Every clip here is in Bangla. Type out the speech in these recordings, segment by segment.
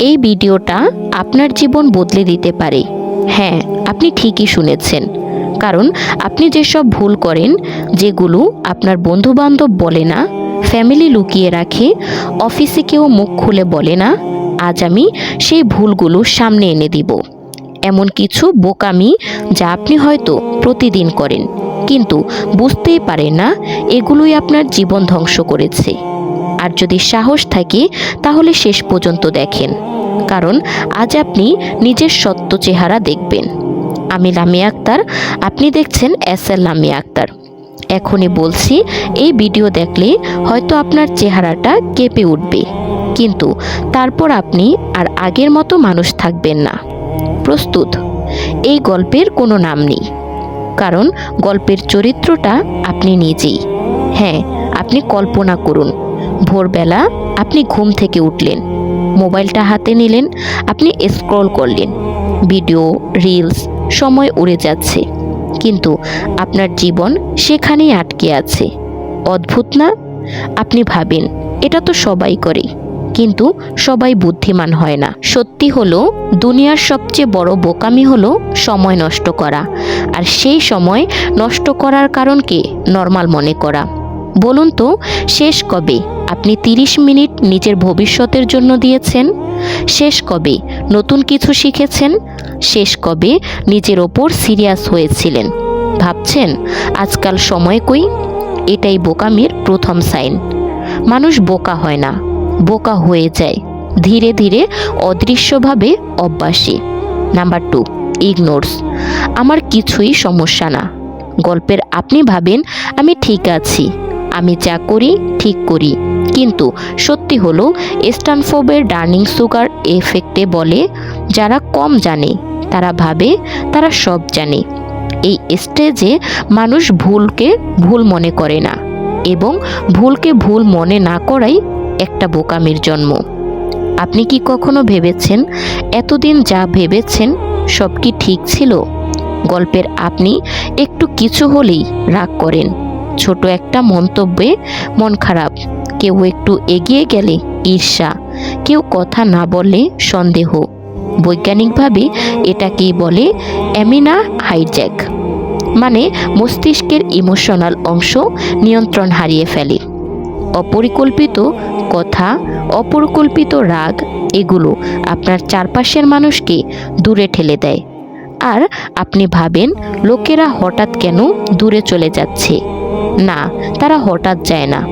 এই ভিডিওটা আপনার জীবন বদলে দিতে পারে। হ্যাঁ আপনি ঠিকই শুনেছেন। কারণ আপনি যেসব ভুল করেন, যেগুলো আপনার বন্ধুবান্ধব বলে না, ফ্যামিলি লুকিয়ে রাখে, অফিসে কেউ মুখ খুলে বলে না, আজ আমি সেই ভুলগুলো সামনে এনে দিব। এমন কিছু বোকামি যা আপনি হয়তো প্রতিদিন করেন, কিন্তু বুঝতেই পারেন না, এগুলোই আপনার জীবন ধ্বংস করেছে। আর যদি সাহস থাকে, তাহলে শেষ পর্যন্ত দেখেন। কারণ আজ আপনি নিজের সত্য চেহারা দেখবেন। আমি লামিয়া আক্তার, আপনি দেখছেন এস এল লামিয়া আক্তার। এখনই বলছি, এই ভিডিও দেখলে হয়তো আপনার চেহারাটা কেঁপে উঠবে। কিন্তু তারপর আপনি আর আগের মতো মানুষ থাকবেন না। প্রস্তুত, এই গল্পের কোনো নাম নেই। কারণ গল্পের চরিত্রটা আপনি নিজেই। হ্যাঁ আপনি কল্পনা করুন। ভোরবেলা আপনি ঘুম থেকে উঠলেন, মোবাইলটা হাতে নিলেন, আপনি স্ক্রল করলেন। ভিডিও রিলস সময় উড়ে যাচ্ছে। কিন্তু আপনার জীবন সেখানেই আটকে আছে। অদ্ভুত না? আপনি ভাবেন, এটা তো সবাই করে। কিন্তু সবাই বুদ্ধিমান হয় না। সত্যি হলো, দুনিয়ার সবচেয়ে বড় বোকামি হলো সময় নষ্ট করা। আর সেই সময় নষ্ট করার কারণকে নর্মাল মনে করা। বলুন তো, শেষ কবে? আপনি 30 মিনিট নিজের ভবিষ্যতের জন্য দিয়েছেন। শেষ কবে? নতুন কিছু শিখেছেন। শেষ কবে? নিজের ওপর সিরিয়াস হয়েছিলেন। ভাবছেন, আজকাল সময় কই? এটাই বোকামির প্রথম সাইন। মানুষ বোকা হয় না, বোকা হয়ে যায়। ধীরে ধীরে অদৃশ্যভাবে অভ্যাসী। Number two, ignores. আমার কিছুই সমস্যা না। গল্পের আপনি ভাবেন, আমি ঠিক আছি। আমি যা করি, ঠিক করি। কিন্তু সত্যি হলো স্টানফোবের ডার্নিং সুগার এফেক্টে বলে, যারা কম জানে, তারা ভাবে, তারা সব জানে। এই স্টেজে মানুষ ভুলকে ভুল মনে করে না এবং ভুলকে ভুল মনে না করাই একটা বোকামির জন্ম। আপনি কি কখনো ভেবেছেন, এতদিন যা ভেবেছেন সব কি ঠিক ছিল? গল্পের আপনি একটু কিছু হলেই রাগ করেন। ছোট একটা মন্তব্যে, মন খারাপ। কেউ একটু এগিয়ে গেলে ঈর্ষা। কেউ কথা না বললে সন্দেহ। বৈজ্ঞানিকভাবে এটাকেই বলে অ্যামিনা হাইজ্যাক। মানে মস্তিষ্কের ইমোশনাল অংশ নিয়ন্ত্রণ হারিয়ে ফেলে। অপরিকল্পিত কথা, অপরিকল্পিত রাগ, এগুলো আপনার চারপাশের মানুষকে দূরে ঠেলে দেয়। আর আপনি ভাবেন, লোকেরা হঠাৎ কেন দূরে চলে যাচ্ছে? না, তারা হঠাৎ যায় না।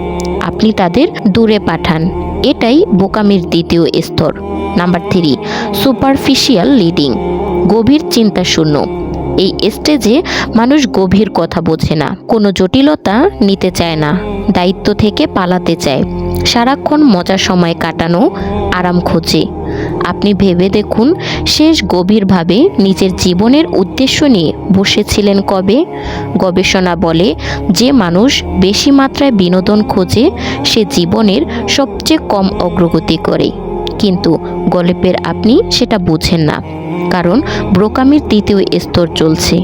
আপনি তাদের দূরে পাঠান। এটাই বোকামির দ্বিতীয় স্তর। Number three, superficial leading. গভীর চিন্তা শূন্য। এই স্টেজে মানুষ গভীর কথা বোঝে না। কোনো জটিলতা নিতে চায় না। দায়িত্ব থেকে পালাতে চায়। সারাক্ষণ মজার সময় কাটানো আরাম খোঁজে। আপনি ভেবে দেখুন, শেষ গভীরভাবে নিজের জীবনের উদ্দেশ্য নিয়ে বসেছিলেন কবে? গবেষণা বলে যে মানুষ বেশি মাত্রায় বিনোদন খোঁজে, সে জীবনের সবচেয়ে কম অগ্রগতি করে। কিন্তু গল্পের আপনি সেটা বুঝেন না, কারণ ব্রোকামির তৃতীয় স্তর চলছে।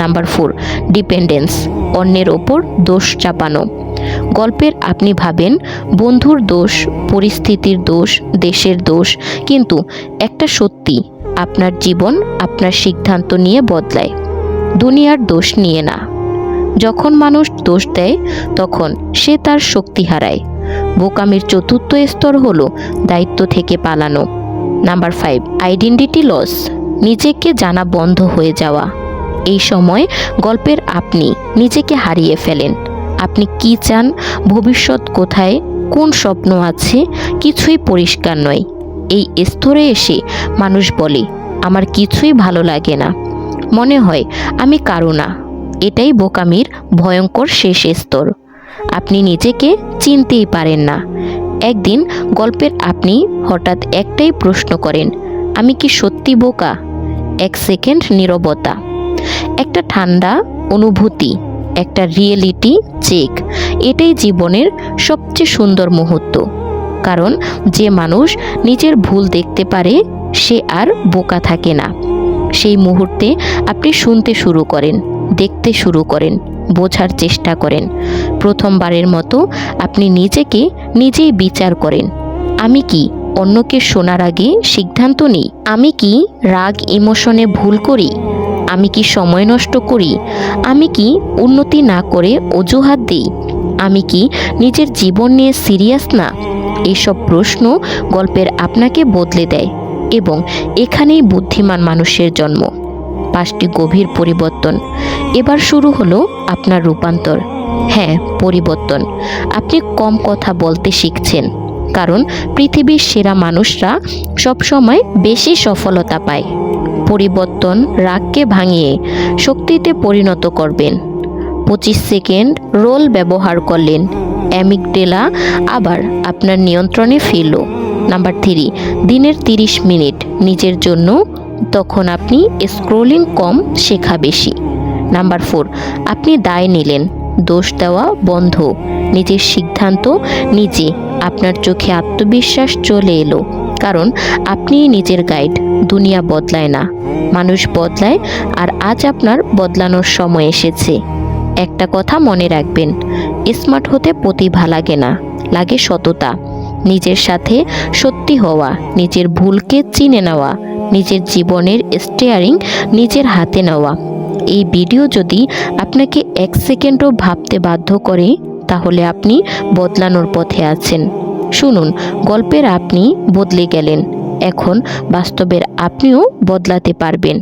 নাম্বার ফোর, ডিপেন্ডেন্স, অন্যের ওপর দোষ চাপানো। গল্পের আপনি ভাবেন বন্ধুর দোষ, পরিস্থিতির দোষ, দেশের দোষ, কিন্তু একটা সত্যি আপনার জীবন আপনার সিদ্ধান্ত নিয়ে বদলায়। দুনিয়ার দোষ নিয়ে না। যখন মানুষ দোষ দেয়, তখন সে তার শক্তি হারায়। বোকামির চতুর্থ স্তর হল দায়িত্ব থেকে পালানো। নাম্বার ফাইভ, আইডেন্টিটি লস, নিজেকে জানা বন্ধ হয়ে যাওয়া। এই সময় গল্পের আপনি নিজেকে হারিয়ে ফেলেন। আপনি কি চান? ভবিষ্যৎ কোথায়? কোন স্বপ্ন আছে? কিছুই পরিষ্কার নয়। এই স্তরে এসে মানুষ বলে, আমার কিছুই ভালো লাগে না। মনে হয়, আমি কারও না। এটাই বোকামির ভয়ঙ্কর শেষ স্তর। আপনি নিজেকে চিনতেই পারেন না। একদিন গল্পের আপনি হঠাৎ একটাই প্রশ্ন করেন, আমি কি সত্যি বোকা? এক সেকেন্ড নীরবতা। একটা ঠান্ডা অনুভূতি। একটা রিয়েলিটি চেক এটাই জীবনের সবচেয়ে সুন্দর মুহূর্ত। কারণ যে মানুষ নিজের ভুল দেখতে পারে, সে আর বোকা থাকে না। সেই মুহূর্তে আপনি শুনতে শুরু করেন, দেখতে শুরু করেন, বোঝার চেষ্টা করেন। প্রথমবারের মতো আপনি নিজেকে নিজেই বিচার করেন। আমি কি অন্যকে শোনার আগে সিদ্ধান্ত নিই? আমি কি রাগ, ইমোশনে ভুল করি? আমি কি সময় নষ্ট করি? আমি কি উন্নতি না করে অজুহাত দিই? আমি কি নিজের জীবন নিয়ে সিরিয়াস না? এইসব প্রশ্ন গল্পের আপনাকে বদলে দেয় এবং এখানেই বুদ্ধিমান মানুষের জন্ম। পাঁচটি গভীর পরিবর্তন। এবার শুরু হলো আপনার রূপান্তর। হ্যাঁ পরিবর্তন। আপনি কম কথা বলতে শিখছেন, কারণ পৃথিবীর সেরা মানুষরা সবসময় বেশি সফলতা পায়। পরিবর্তন রাগকে ভাঙিয়ে শক্তিতে পরিণত করবেন। পঁচিশ সেকেন্ড রোল ব্যবহার করলেন। অ্যামিকডেলা আবার আপনার নিয়ন্ত্রণে ফিরল। নাম্বার থ্রি, দিনের তিরিশ মিনিট নিজের জন্য, তখন আপনি স্ক্রোলিং কম শেখা বেশি। নাম্বার ফোর, আপনি দায় নিলেন, দোষ দেওয়া বন্ধ। নিজের সিদ্ধান্ত নিজে আপনার চোখে আত্মবিশ্বাস চলে এলো। কারণ আপনি নিজের গাইড দুনিয়া বদলায় না। মানুষ বদলায় আর আজ আপনার বদলানোর সময় এসেছে। একটা কথা মনে রাখবেন, স্মার্ট হতে প্রতিভা লাগে না, লাগে সততা। নিজের সাথে সত্যি হওয়া, নিজের ভুলকে চিনে নেওয়া, নিজের জীবনের স্টেয়ারিং নিজের হাতে নেওয়া। এই ভিডিও যদি আপনাকে এক সেকেন্ডও ভাবতে বাধ্য করে, তাহলে আপনি বদলানোর পথে আছেন। শুনুন, গল্পের আপনি বদলে গেলেন। এখন বাস্তবের আপনিও বদলাতে পারবেন।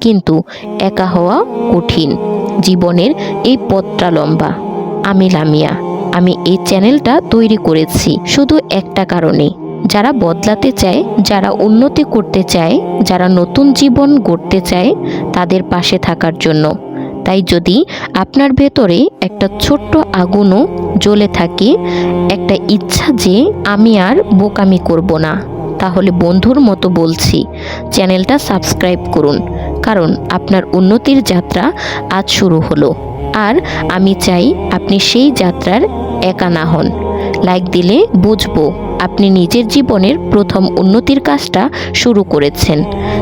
কিন্তু একা হওয়া কঠিন। জীবনের এই পথটা লম্বা। আমি লামিয়া। আমি এই চ্যানেলটা তৈরি করেছি শুধু একটা কারণে। যারা বদলাতে চায়, যারা উন্নতি করতে চায়, যারা নতুন জীবন গড়তে চায়, তাদের পাশে থাকার জন্য। তাই যদি আপনার ভেতরে একটা ছোট্ট আগুনও জ্বলে থাকে, একটা ইচ্ছা যে আমি আর বোকামি করব না। তাহলে বন্ধুর মতো বলছি। চ্যানেলটা সাবস্ক্রাইব করুন, কারণ আপনার উন্নতির যাত্রা আজ শুরু হলো। আর আমি চাই আপনি সেই যাত্রার একা না হন। লাইক দিলে বুঝব আপনি নিজের জীবনের প্রথম উন্নতির কাজটা শুরু করেছেন।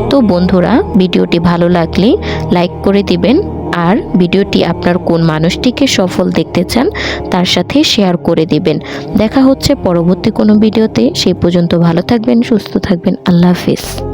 তো বন্ধুরা, ভিডিওটি ভালো লাগলে লাইক করে দিবেন আর ভিডিওটি আপনার কোন মানুষটিকে সফল দেখতে চান, তার সাথে শেয়ার করে দিবেন। দেখা হচ্ছে পরবর্তী কোনো ভিডিওতে। সেই পর্যন্ত ভালো থাকবেন, সুস্থ থাকবেন। আল্লাহ হাফিজ।